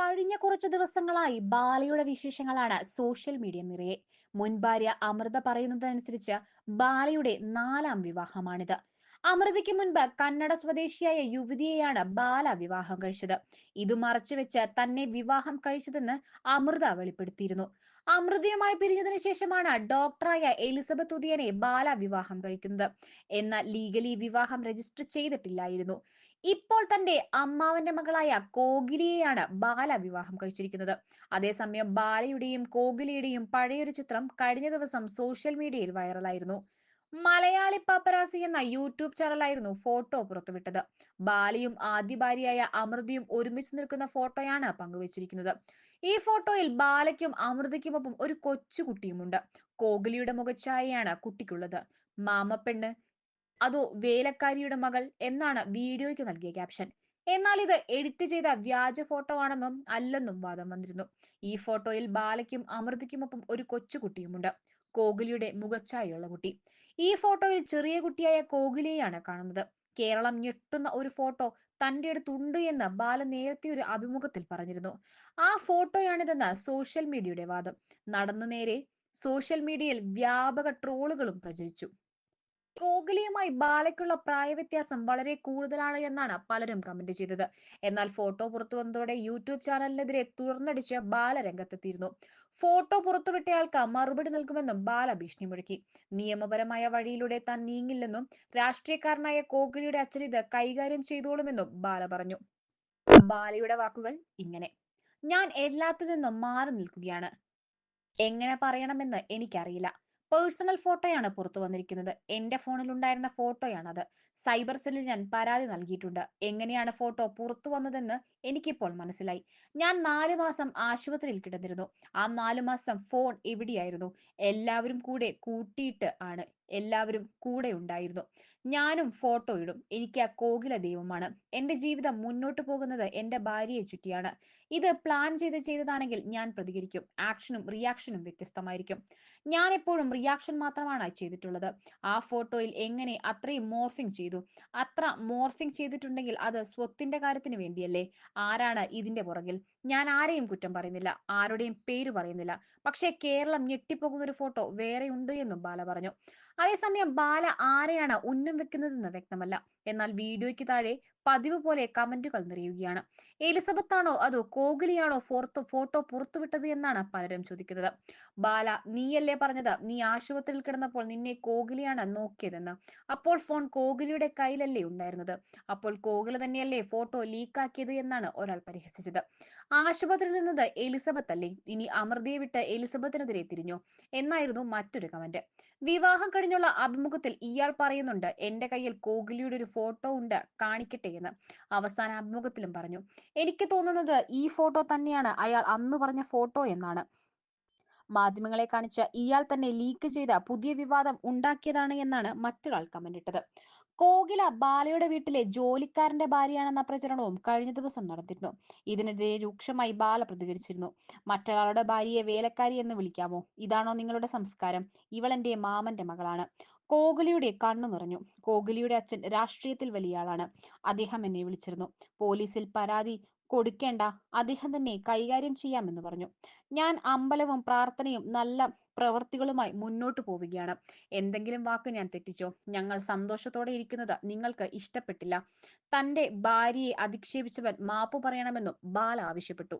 കഴിഞ്ഞ കുറച്ചു ദിവസങ്ങളായി ബാലയുടെ വിശേഷങ്ങളാണ് സോഷ്യൽ മീഡിയ നിറയെ. മുൻ ഭാര്യ അമൃത പറയുന്നതനുസരിച്ച് ബാലയുടെ നാലാം വിവാഹമാണിത്. അമൃതയ്ക്ക് മുൻപ് കന്നഡ സ്വദേശിയായ യുവതിയെയാണ് ബാല വിവാഹം കഴിച്ചത്. ഇത് മറച്ചുവെച്ച് തന്നെ വിവാഹം കഴിച്ചതെന്ന് അമൃത വെളിപ്പെടുത്തിയിരുന്നു. അമൃതയുമായി പിരിഞ്ഞതിനു ശേഷമാണ് ഡോക്ടറായ എലിസബത്ത് ഉദിയനെ ബാല വിവാഹം കഴിക്കുന്നത്. എന്നാൽ ലീഗലി വിവാഹം രജിസ്റ്റർ ചെയ്തിട്ടില്ലായിരുന്നു. ഇപ്പോൾ തന്റെ അമ്മാവന്റെ മകളായ കോഗിലിയെയാണ് ബാല വിവാഹം കഴിച്ചിരിക്കുന്നത്. അതേസമയം ബാലയുടെയും കോഗിലിയുടെയും പഴയൊരു ചിത്രം കഴിഞ്ഞ ദിവസം സോഷ്യൽ മീഡിയയിൽ വൈറലായിരുന്നു മലയാളി പാപ്പരാസി എന്ന യൂട്യൂബ് ചാനലായിരുന്നു ഫോട്ടോ പുറത്തുവിട്ടത്. ബാലയും ആദ്യ ഭാര്യയായ അമൃതയും ഒരുമിച്ച് നിൽക്കുന്ന ഫോട്ടോയാണ് പങ്കുവച്ചിരിക്കുന്നത്. ഈ ഫോട്ടോയിൽ ബാലയ്ക്കും അമൃതയ്ക്കുമൊപ്പം ഒരു കൊച്ചുകുട്ടിയുമുണ്ട്. കോഗിലിയുടെ മുഖച്ഛായയാണ് കുട്ടിക്കുള്ളത്. മാമപ്പെണ്ണ് അതോ വേലക്കാരിയുടെ മകൾ എന്നാണ് വീഡിയോയ്ക്ക് നൽകിയ ക്യാപ്ഷൻ എന്നാൽ ഇത് എഡിറ്റ് ചെയ്ത വ്യാജ ഫോട്ടോ ആണെന്നും അല്ലെന്നും വാദം വന്നിരുന്നു. ഈ ഫോട്ടോയിൽ ബാലയ്ക്കും അമൃതയ്ക്കുമൊപ്പം ഒരു കൊച്ചുകുട്ടിയുമുണ്ട് കോഹ്ലിയുടെ മുഖച്ഛായയുള്ള കുട്ടി. ഈ ഫോട്ടോയിൽ ചെറിയ കുട്ടിയായ കോഹ്ലിയെയാണ് കാണുന്നത്. കേരളം ഞെട്ടുന്ന ഒരു ഫോട്ടോ തന്റെ അടുത്തുണ്ട് എന്ന് ബാല നേരത്തെ ഒരു അഭിമുഖത്തിൽ പറഞ്ഞിരുന്നു. ആ ഫോട്ടോയാണിതെന്ന് സോഷ്യൽ മീഡിയയുടെ വാദം. നടന്നു നേരെ സോഷ്യൽ മീഡിയയിൽ വ്യാപക ട്രോളുകളും പ്രചരിച്ചു. കോഹ്ലിയുമായി ബാലയ്ക്കുള്ള പ്രായവ്യത്യാസം വളരെ കൂടുതലാണ് എന്നാണ് പലരും കമന്റ് ചെയ്തത്. എന്നാൽ ഫോട്ടോ പുറത്തു വന്നതോടെ യൂട്യൂബ് ചാനലിനെതിരെ തുറന്നടിച്ച് ബാല രംഗത്തെത്തിയിരുന്നു. ഫോട്ടോ പുറത്തുവിട്ടയാൾക്ക് മറുപടി നൽകുമെന്നും ബാല ഭീഷണി മുഴക്കി നിയമപരമായ വഴിയിലൂടെ താൻ നീങ്ങില്ലെന്നും രാഷ്ട്രീയക്കാരനായ കോഹ്ലിയുടെ അച്ഛൻ ഇത് കൈകാര്യം ചെയ്തോളുമെന്നും ബാല പറഞ്ഞു. ബാലയുടെ വാക്കുകൾ ഇങ്ങനെ. ഞാൻ എല്ലാത്തിൽ നിന്നും മാറി നിൽക്കുകയാണ്. എങ്ങനെ പറയണമെന്ന് എനിക്കറിയില്ല. പേഴ്സണൽ ഫോട്ടോയാണ് പുറത്തു വന്നിരിക്കുന്നത്. എന്റെ ഫോണിൽ ഉണ്ടായിരുന്ന ഫോട്ടോയാണത്. സൈബർ സെല്ലിൽ ഞാൻ പരാതി നൽകിയിട്ടുണ്ട്. എങ്ങനെയാണ് ഫോട്ടോ പുറത്തു വന്നതെന്ന് എനിക്കിപ്പോൾ മനസ്സിലായി. ഞാൻ നാല് മാസം ആശുപത്രിയിൽ കിടന്നിരുന്നു. ആ നാല് മാസം ഫോൺ എവിടെയായിരുന്നു? എല്ലാവരും കൂടെ കൂട്ടിയിട്ട് ആണ് എല്ലാവരും കൂടെ ഉണ്ടായിരുന്നു. ഞാനും ഫോട്ടോ ഇടും. എനിക്ക് ആ കോകില ദൈവമാണ്. എന്റെ ജീവിതം മുന്നോട്ട് പോകുന്നത് എന്റെ ഭാര്യയെ ചുറ്റിയാണ്. ഇത് പ്ലാൻ ചെയ്ത് ചെയ്തതാണെങ്കിൽ ഞാൻ പ്രതികരിക്കും. ആക്ഷനും റിയാക്ഷനും വ്യത്യസ്തമായിരിക്കും. ഞാൻ എപ്പോഴും റിയാക്ഷൻ മാത്രമാണ് ചെയ്തിട്ടുള്ളത്. ആ ഫോട്ടോയിൽ എങ്ങനെ അത്രയും മോർഫിംഗ് ചെയ്തു? അത്ര മോർഫിംഗ് ചെയ്തിട്ടുണ്ടെങ്കിൽ അത് സ്വത്തിന്റെ കാര്യത്തിന് വേണ്ടിയല്ലേ? ആരാണ് ഇതിന്റെ പുറകിൽ? ഞാൻ ആരെയും കുറ്റം പറയുന്നില്ല ആരുടെയും പേര് പറയുന്നില്ല. പക്ഷേ കേരളം ഞെട്ടിപ്പോകുന്ന ഒരു ഫോട്ടോ വേറെ ഉണ്ട് എന്നും ബാല പറഞ്ഞു. അതേസമയം ബാല ആരെയാണ് ഉന്നം വെക്കുന്നതെന്ന് വ്യക്തമല്ല. എന്നാൽ വീഡിയോയ്ക്ക് താഴെ പതിവ് പോലെ കമന്റുകൾ നിറയുകയാണ്. എലിസബത്ത് ആണോ അതോ കോഹ്ലിയാണോ ഫോർത്തോ ഫോട്ടോ പുറത്തുവിട്ടത് എന്നാണ് പലരും ചോദിക്കുന്നത്. ബാല നീയല്ലേ പറഞ്ഞത്? നീ ആശുപത്രിയിൽ കിടന്നപ്പോൾ നിന്നെ കോഹ്ലിയാണ് നോക്കിയതെന്ന്. അപ്പോൾ ഫോൺ കോഹ്ലിയുടെ കയ്യിലല്ലേ ഉണ്ടായിരുന്നത്? അപ്പോൾ കോഹ്ലി തന്നെയല്ലേ ഫോട്ടോ ലീക്കാക്കിയത് എന്നാണ് ഒരാൾ പരിഹസിച്ചത്. ആശുപത്രിയിൽ നിന്നത് എലിസബത്ത് അല്ലേ? ഇനി അമൃതയെ വിട്ട് എലിസബത്തിനെതിരെ തിരിഞ്ഞു? എന്നായിരുന്നു മറ്റൊരു കമന്റ് വിവാഹം കഴിഞ്ഞുള്ള അഭിമുഖത്തിൽ ഇയാൾ പറയുന്നുണ്ട് എന്റെ കയ്യിൽ കോഹ്ലിയുടെ ഒരു ഫോട്ടോ ഉണ്ട് കാണിക്കട്ടെ എന്ന്. അവസാന അഭിമുഖത്തിലും പറഞ്ഞു എനിക്ക് തോന്നുന്നത് ഈ ഫോട്ടോ തന്നെയാണ് അയാൾ അന്ന് പറഞ്ഞ ഫോട്ടോ എന്നാണ്. മാധ്യമങ്ങളെ കാണിച്ച് ഇയാൾ തന്നെ ലീക്ക് ചെയ്ത പുതിയ വിവാദം ഉണ്ടാക്കിയതാണ് എന്നാണ് മറ്റൊരാൾ കമന്റ് ഇട്ടത്. കോകില ബാലയുടെ വീട്ടിലെ ജോലിക്കാരന്റെ ഭാര്യയാണെന്ന പ്രചരണവും കഴിഞ്ഞ ദിവസം നടന്നിരുന്നു. ഇതിനെതിരെ രൂക്ഷമായി ബാല പ്രതികരിച്ചിരുന്നു. മറ്റൊരാളുടെ ഭാര്യയെ വേലക്കാരി എന്ന് വിളിക്കാമോ? ഇതാണോ നിങ്ങളുടെ സംസ്കാരം? ഇവളെന്റെ മാമന്റെ മകളാണ്. കോഹ്ലിയുടെ കണ്ണു നിറഞ്ഞു. കോഹ്ലിയുടെ അച്ഛൻ രാഷ്ട്രീയത്തിൽ വലിയ ആളാണ്. അദ്ദേഹം എന്നെ വിളിച്ചിരുന്നു. പോലീസിൽ പരാതി കൊടുക്കേണ്ട. അദ്ദേഹം തന്നെ കൈകാര്യം ചെയ്യാമെന്ന് പറഞ്ഞു. ഞാൻ അമ്പലവും പ്രാർത്ഥനയും നല്ല പ്രവൃത്തികളുമായി മുന്നോട്ട് പോവുകയാണ്. എന്തെങ്കിലും വാക്ക് ഞാൻ തെറ്റിച്ചോ? ഞങ്ങൾ സന്തോഷത്തോടെ ഇരിക്കുന്നത് നിങ്ങൾക്ക് ഇഷ്ടപ്പെട്ടില്ല. തന്റെ ഭാര്യയെ അധിക്ഷേപിച്ചവൻ മാപ്പ് പറയണമെന്നും ബാല ആവശ്യപ്പെട്ടു.